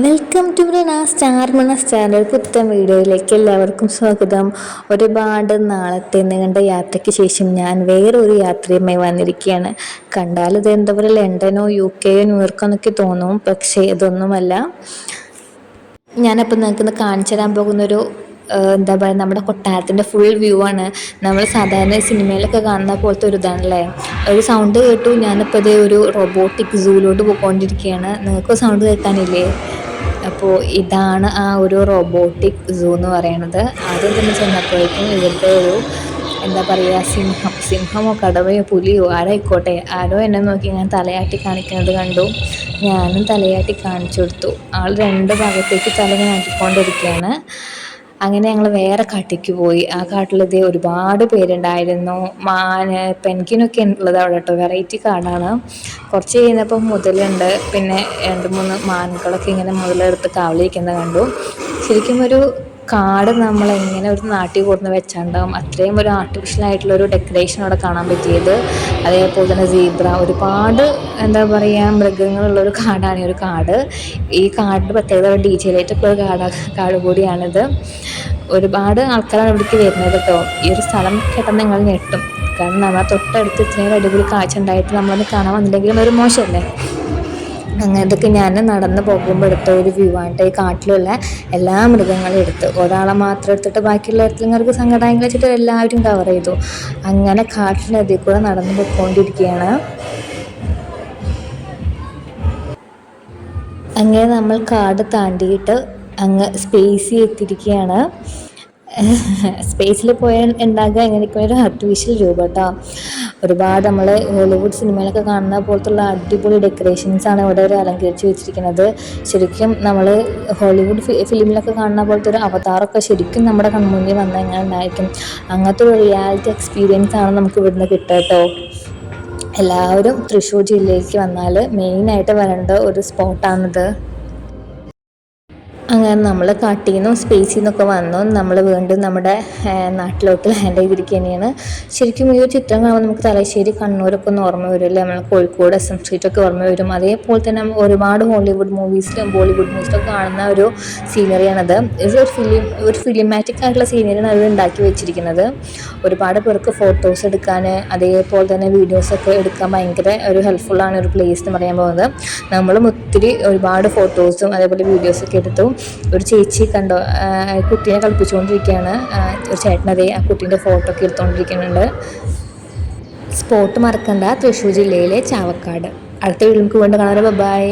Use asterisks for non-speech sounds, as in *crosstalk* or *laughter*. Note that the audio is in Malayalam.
വെൽക്കം ടു ആ സ്റ്റാർ മണ സ്റ്റാറിന്റെ പുത്തൻ വീഡിയോയിലേക്ക് എല്ലാവർക്കും സ്വാഗതം. ഒരുപാട് നാളത്തെ നീണ്ട യാത്രയ്ക്ക് ശേഷം ഞാൻ വേറൊരു യാത്രയുമായി വന്നിരിക്കുകയാണ്. കണ്ടാൽ ഇത് എന്താ പറയുക ലണ്ടനോ യു കെയോ ന്യൂയോർക്കോ എന്നൊക്കെ തോന്നും പക്ഷേ ഇതൊന്നുമല്ല. ഞാനപ്പോൾ നിങ്ങൾക്ക് കാണിച്ചു തരാൻ പോകുന്നൊരു എന്താ പറയുക നമ്മുടെ കൊട്ടാരത്തിന്റെ ഫുൾ വ്യൂ ആണ്. നമ്മൾ സാധാരണ സിനിമയിലൊക്കെ കാണുന്ന പോലത്തെ ഒരു ഇതാണല്ലേ? ഒരു സൗണ്ട് കേട്ടു. ഞാനിപ്പോൾ ഇതേ ഒരു റോബോട്ടിക് സൂവിലോട്ട് പോയിക്കൊണ്ടിരിക്കുകയാണ് നിങ്ങൾക്ക് സൗണ്ട് കേൾക്കാനില്ലേ? അപ്പോൾ ഇതാണ് ആ ഒരു റോബോട്ടിക് സൂ എന്ന് പറയുന്നത് ആദ്യം തന്നെ ചെന്നപ്പോഴേക്കും ഇവിടുത്തെ ഒരു എന്താ പറയുക സിംഹം സിംഹമോ കടവയോ പുലിയോ ആരായിക്കോട്ടെ ആരോ എന്നെ നോക്കി ഞാൻ തലയാട്ടി കാണിക്കുന്നത് കണ്ടു. ഞാനും തലയാട്ടി കാണിച്ചു കൊടുത്തു. ആൾ രണ്ട് ഭാഗത്തേക്ക് തല ഞാൻ ആട്ടിക്കൊണ്ടിരിക്കുകയാണ് അങ്ങനെ ഞങ്ങൾ വേറെ കാട്ടിലേക്ക് പോയി. ആ കാട്ടിലത് ഒരുപാട് പേരുണ്ടായിരുന്നു. മാന് പെൻകിനൊക്കെ ഉള്ളത് അവിടെ കേട്ടോ വെറൈറ്റി കാടാണ്. കുറച്ച് കഴിഞ്ഞപ്പോൾ മുതലുണ്ട്. പിന്നെ രണ്ട് മൂന്ന് മാനുകളൊക്കെ ഇങ്ങനെ മുതലെടുത്ത് കാവലിരിക്കുന്നത് കണ്ടു. ശരിക്കും ഒരു കാട് നമ്മൾ എങ്ങനെ ഒരു നാട്ടിൽ കൊടുന്ന് വെച്ചാണ്ടാവും. അത്രയും ഒരു ആർട്ടിഫിഷ്യൽ ആയിട്ടുള്ള ഒരു ഡെക്കറേഷൻ അവിടെ കാണാൻ പറ്റിയത്. അതേപോലെ തന്നെ സീബ്ര ഒരുപാട് എന്താ പറയുക മൃഗങ്ങളുള്ള ഒരു കാടാണ് ഈ ഒരു കാട്. ഈ കാടിന്റെ പ്രത്യേകത ഡി ജെ ലൈറ്റൊക്കെ ഒരു കാട കാട് കൂടിയാണിത്. ഒരുപാട് ആൾക്കാരാണ് ഇവിടേക്ക് വരുന്നത് കേട്ടോ ഈ ഒരു സ്ഥലം കേട്ടാൽ നിങ്ങൾ ഞെട്ടും. കാരണം നമ്മളെ തൊട്ടടുത്ത് ഇത്രയും അടിപൊളി കാഴ്ച ഉണ്ടായിട്ട് നമ്മളത് കാണാൻ വന്നില്ലെങ്കിലും ഒരു മോശമല്ലേ? അങ്ങനെ ഇതൊക്കെ ഞാൻ നടന്ന് പോകുമ്പോൾ എടുത്ത ഒരു വ്യൂ ആണ് ഈ കാട്ടിലുള്ള എല്ലാ മൃഗങ്ങളും എടുത്ത്. ഒരാളെ മാത്രം എടുത്തിട്ട് ബാക്കിയുള്ള ഇടത്തുങ്ങൾക്ക് സങ്കടമായി വെച്ചിട്ട് എല്ലാവരും കവർ ചെയ്തു. അങ്ങനെ കാട്ടിനതിൽ കൂടെ നടന്ന് പോയിക്കൊണ്ടിരിക്കുകയാണ് അങ്ങനെ നമ്മൾ കാട് താണ്ടിയിട്ട് അങ്ങ് സ്പേസ് എത്തിയിരിക്കുകയാണ്. *laughs* സ്പേസിൽ പോയാൽ ഉണ്ടാകുക എങ്ങനെയൊക്കെ ഒരു ആർട്ടിഫിഷ്യൽ രൂപ കേട്ടോ. ഒരുപാട് നമ്മൾ ഹോളിവുഡ് സിനിമയിലൊക്കെ കാണുന്ന പോലത്തുള്ള അടിപൊളി ഡെക്കറേഷൻസ് ആണ് ഇവിടെ ഒരു അലങ്കരിച്ച് വെച്ചിരിക്കുന്നത്. ശരിക്കും നമ്മൾ ഹോളിവുഡ് ഫിലിമിലൊക്കെ കാണുന്ന പോലത്തെ ഒരു അവതാറൊക്കെ ശരിക്കും നമ്മുടെ കൺമുന്നിൽ വന്നാൽ എങ്ങനെ ഉണ്ടായിരിക്കും അങ്ങനത്തെ ഒരു റിയാലിറ്റി എക്സ്പീരിയൻസ് ആണ് നമുക്ക് ഇവിടുന്ന് കിട്ടുക കേട്ടോ. എല്ലാവരും തൃശ്ശൂർ ജില്ലയിലേക്ക് വന്നാൽ മെയിനായിട്ട് വരേണ്ട ഒരു സ്പോട്ടാണിത് അങ്ങനെ നമ്മൾ കാട്ടിൽ നിന്നും സ്പേസിൽ നിന്നൊക്കെ വന്നു നമ്മൾ വീണ്ടും നമ്മുടെ നാട്ടിലോട്ട് ലാൻഡ് ചെയ്തിരിക്കുക തന്നെയാണ് ശരിക്കും ഈ ഒരു ചിത്രം കാണുമ്പോൾ നമുക്ക് തലശ്ശേരി കണ്ണൂരൊക്കെ ഒന്ന് ഓർമ്മ വരില്ലേ നമ്മൾ കോഴിക്കോട് എസ് എം സ്ട്രീറ്റൊക്കെ ഓർമ്മ വരും. അതേപോലെ തന്നെ ഒരുപാട് ഹോളിവുഡ് മൂവീസിലും ബോളിവുഡ് മൂവീസിലും കാണുന്ന ഒരു സീനറിയാണത് ഇത് ഒരു ഫിലിം ഒരു ഫിലിമാറ്റിക് ആയിട്ടുള്ള സീനറിയാണ് അവർ ഉണ്ടാക്കി വെച്ചിരിക്കുന്നത്. ഒരുപാട് പേർക്ക് ഫോട്ടോസ് എടുക്കാൻ അതേപോലെ തന്നെ വീഡിയോസൊക്കെ എടുക്കാൻ ഭയങ്കര ഒരു ഹെൽപ്ഫുള്ളാണ് ഒരു പ്ലേസ് എന്ന് പറയാൻ പോകുന്നത്. നമ്മളും ഒത്തിരി ഒരുപാട് ഫോട്ടോസും അതേപോലെ വീഡിയോസൊക്കെ എടുത്തു. ഒരു ചേച്ചി കണ്ടോ കുട്ടീനെ കളിപ്പിച്ചുകൊണ്ടിരിക്കുകയാണ്. ഒരു ചേട്ടനതേ ആ കുട്ടീന്റെ ഫോട്ടോ ഒക്കെ എടുത്തുകൊണ്ടിരിക്കുന്നുണ്ട് സ്പോട്ട് മറക്കണ്ട തൃശ്ശൂർ ജില്ലയിലെ ചാവക്കാട്. അടുത്ത വീട്ടിൽ നമുക്ക് വീണ്ടും കാണാറ് ബൈ